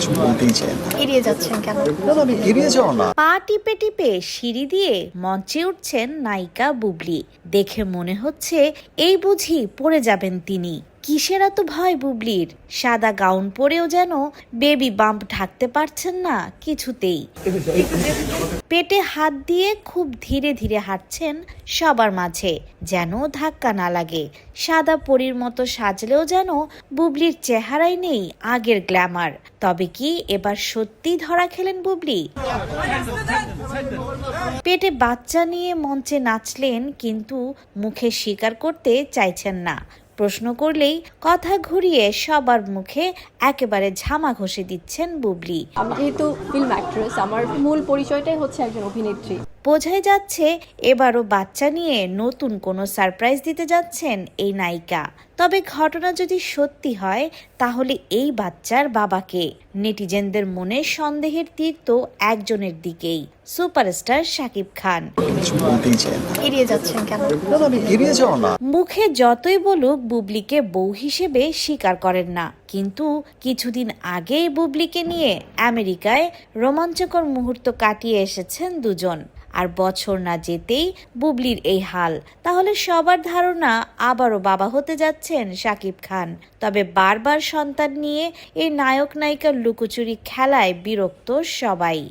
কিছু বলতেই চায় না এড়িয়ে যাচ্ছেন কেন? না, না, আমি এড়িয়ে যাও না। পা টিপে টিপে সিঁড়ি দিয়ে মঞ্চে উঠছেন নায়িকা বুবলি। দেখে মনে হচ্ছে এই বুঝি পড়ে যাবেন তিনি। কিসের এত ভয় বুবলির? সাদা গাউন পরেও যেন বেবি বাম্প ঢাকতে পারছেন না কিছুতেই। পেটে হাত দিয়ে খুব ধীরে ধীরে হাঁটছেন সবার মাঝে, যেন ধাক্কা না লাগে। সাদা পরীর মতো সাজলেও যেন বুবলির চেহারাই নেই আগের গ্ল্যামার। তবে কি এবার সত্যি ধরা খেলেন বুবলি? পেটে বাচ্চা নিয়ে মঞ্চে নাচলেন কিন্তু মুখে স্বীকার করতে চাইছেন না। প্রশ্ন করলেই কথা ঘুরিয়ে সবার মুখে একেবারে ঝামা ঘষে দিচ্ছেন বুবলি। আমি যেহেতু ফিল্ম অ্যাক্ট্রেস আমার মূল পরিচয়টাই হচ্ছে একজন অভিনেত্রী। বোঝাই যাচ্ছে এবারও বাচ্চা নিয়ে নতুন কোনো সারপ্রাইজ দিতে যাচ্ছেন এই নায়িকা। তবে ঘটনা যদি সত্যি হয় তাহলে এই বাচ্চার বাবাকে। নেটিজেনদের মনে সন্দেহের তীর তো একজনের দিকেই। সুপারস্টার শাকিব খান। মুখে যতই বলুক বুবলিকে বউ হিসেবে স্বীকার করেন না। কিন্তু কিছুদিন আগেই বুবলিকে নিয়ে আমেরিকায় রোমাঞ্চকর মুহূর্ত কাটিয়ে এসেছেন দুজন। আর বছর না যেতেই বুবলির এই হাল। তাহলে সবার ধারণা আবারও বাবা হতে যাচ্ছেন শাকিব খান। তবে বারবার সন্তান নিয়ে এই নায়ক নায়িকার লুকোচুরি খেলায় বিরক্ত সবাই।